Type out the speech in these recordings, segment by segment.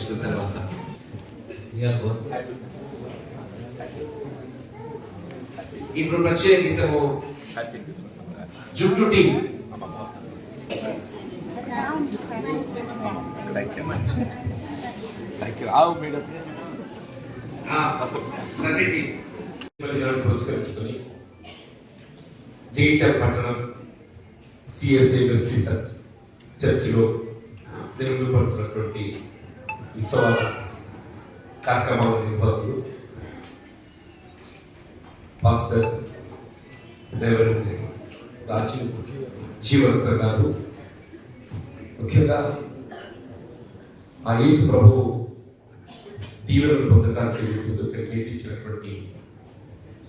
నేర్చుకున్న తర్వాత ఇప్పుడు ప్రత్యేక గీతము జుట్టు టీ రావు మేడం సరే టీ దినాన్ని పురస్కరించుకొని జగిత్యాల పట్టణం సిఎస్ఐ వెస్లీ చర్చ్ చర్చిలో నిర్వహింపబడుతున్నటువంటి ఇతర కార్యక్రమాల నిర్వాహకులు పాస్టర్ డ్రైవర్ రాజీవ్ జీవరత్న గారు. ముఖ్యంగా ఆ యేసు ప్రభు దీవెనలు పొందడానికి ఇక్కడికి ఇచ్చినటువంటి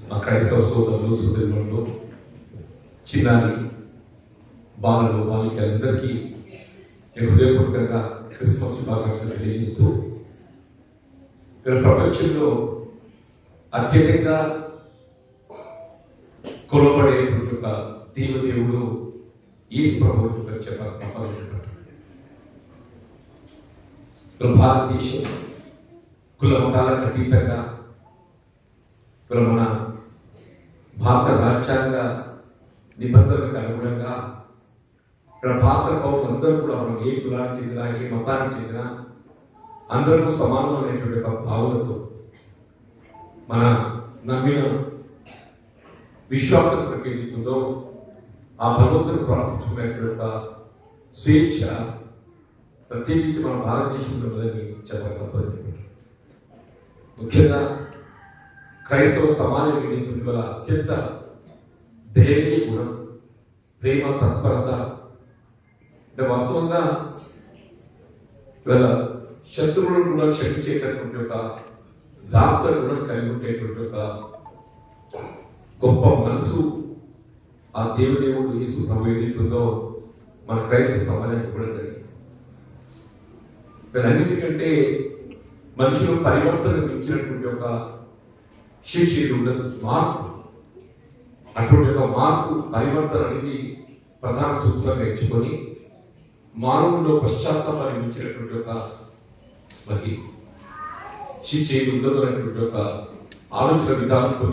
మా క్రైస్తవ సోదరులు సోదరులు చిన్నారి బాలలు బాలికలందరికీ హృదయపూర్వకంగా క్రిస్మస్ శుభాకాంక్షలు తెలియజేస్తూ ఇక్కడ ప్రపంచంలో అత్యధికంగా కొలబడేటువంటి ఒక దేవదేవుడు ఈ ప్రభు చెప్పాలి భారతదేశం కుల మతాలకు అతీతంగా ఇక్కడ మన భారత రాజ్యాంగ నిబంధనలకు అనుగుణంగా ఇక్కడ పాత్ర పౌరులు అందరూ కూడా మనం ఏ కులానికి చెందిన ఏ మతానికి చెందిన అందరూ అనేటువంటి ఒక భావనతో మన నమ్మిన విశ్వాసం ప్రకేదిస్తుందో ఆ భగవంతుని ప్రార్థించుకునేటువంటి ఒక స్వేచ్ఛ ప్రత్యేకించి మన భారతదేశంలో ఉందని చెప్పక తప్పదు. ముఖ్యంగా క్రైస్తవ సమాజం ఏదైతుంది వల్ల అత్యంత దయనీయ గుణం ప్రేమ తత్పరత అంటే వాస్తవంగా ఇవాళ శత్రువులను కూడా క్షమించేటటువంటి ఒక దాత గుణం కలిగి ఉండేటువంటి ఒక గొప్ప మనసు ఆ దేవుడేవుడు ఈ సుఖం ఏదైతుందో మన క్రైస్తవ సమాజానికి కూడా జరిగింది. అన్నిటికంటే మనుషులు పరివర్తన మించినటువంటి ఒక శిక్షలు ఉండదు. మార్పు. అటువంటి ఒక మార్పు పరివర్తన అనేది ప్రధాన సూత్రంగా ఎంచుకొని మానవుల్లో పశ్చాత్తాపాన్ని మించినటువంటి ఒక మరి శిక్ష ఏది ఉండదు ఒక ఆలోచన విధానంతో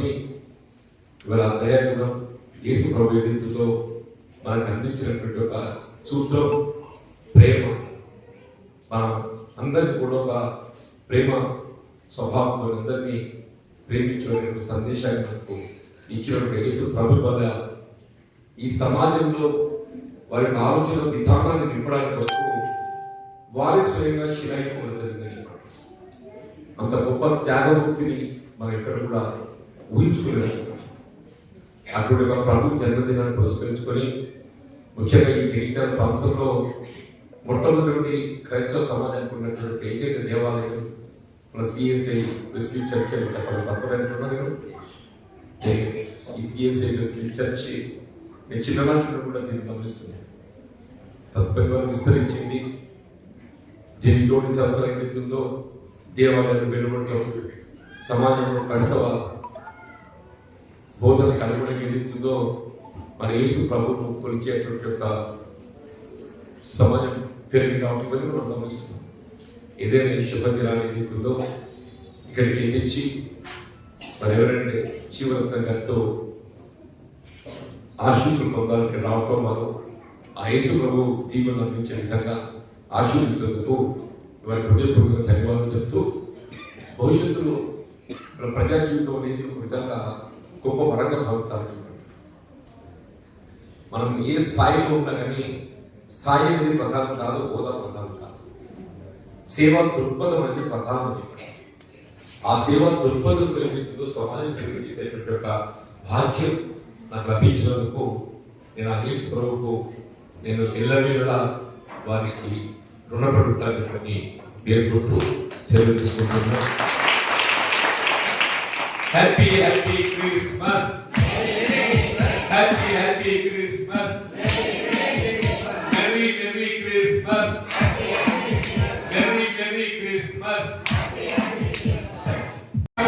ఇవాళ దయాగుణం యేసు ప్రభు ఏదైతుందో మనకు అందించినటువంటి ఒక సూత్రం ప్రేమ. మన అందరికీ కూడా ఒక ప్రేమ స్వభావంతో అందరినీ ప్రేమించుకునే సందేశాన్ని మనకు ఇచ్చినటువంటి యేసు ప్రభు వల్ల ఈ సమాజంలో వారి యొక్క ఆలోచన విధానాన్ని నింపడానికి వరకు వారి స్వయంగా శిలాయించడం జరిగింది అంత గొప్ప త్యాగమూర్తిని మనం ఇక్కడ కూడా ఊహించుకోలేదు అటువంటి ఒక ప్రభు జన్మదినాన్ని పురస్కరించుకొని ముఖ్యంగా ఈ జగిత్యాల ప్రాంతంలో మొట్టమొదటి క్రైస్తవ సమాజానికి ఉన్నటువంటి ఏకైక దేవాలయం మన సిఎస్ఐ క్రిస్టియన్ చర్చ్ అని చెప్పడం తప్పదంటున్నాను ఈ సిఎస్ఐ క్రిస్టియన్ చర్చి నేను చిన్ననాటి కూడా దీన్ని గమనిస్తున్నాను తత్పరిగా విస్తరించింది. దీని తోటి చరిత్ర ఏదైతుందో దేవాలయం వెలువడటం సమాజంలో క్రైస్తవ బోధన కలగడం ఏదైతుందో మన యేసు ప్రభువు కొలిచేటువంటి యొక్క సమాజం పెరిగి రావడం మనం గమనిస్తున్నాం. ఏదైనా ఈ శుభదినాన్ని ఏదైతుందో ఇక్కడికి తెచ్చి మరి ఎవరంటే జీవరత్న గారితో ఆశీస్సులు పొందడానికి రావటం వారు ఆ యేసు ప్రభు దీవెన అందించే విధంగా ఆశీర్వదించేందుకు వారి హృదయపూర్వక ధన్యవాదాలు చెప్తూ భవిష్యత్తులో మన ప్రజా జీవితం అనేది ఒక విధంగా గొప్ప వరంగా భావిస్తారు మనం ఏ స్థాయిలో ఉన్నా కానీ స్థాయి అనేది ప్రధానం కాదు హోదా ప్రధానం కాదు. సేవా దృక్పథం అనేది ప్రధానం ఆ సేవా దృక్పథం కలిగించదో సమాజం కలిగించేటువంటి ఒక భాగ్యం నాకు లభించినందుకు నేను ఆ యేసు ప్రభువుకు నేను ఎల్లవేళ వారికి రుణపడి ఉంటానని పేర్కొంటూ సెలవు తీసుకుంటున్నాను. Happy happy Christmas happy happy Christmas merry merry Christmas merry merry Christmas మన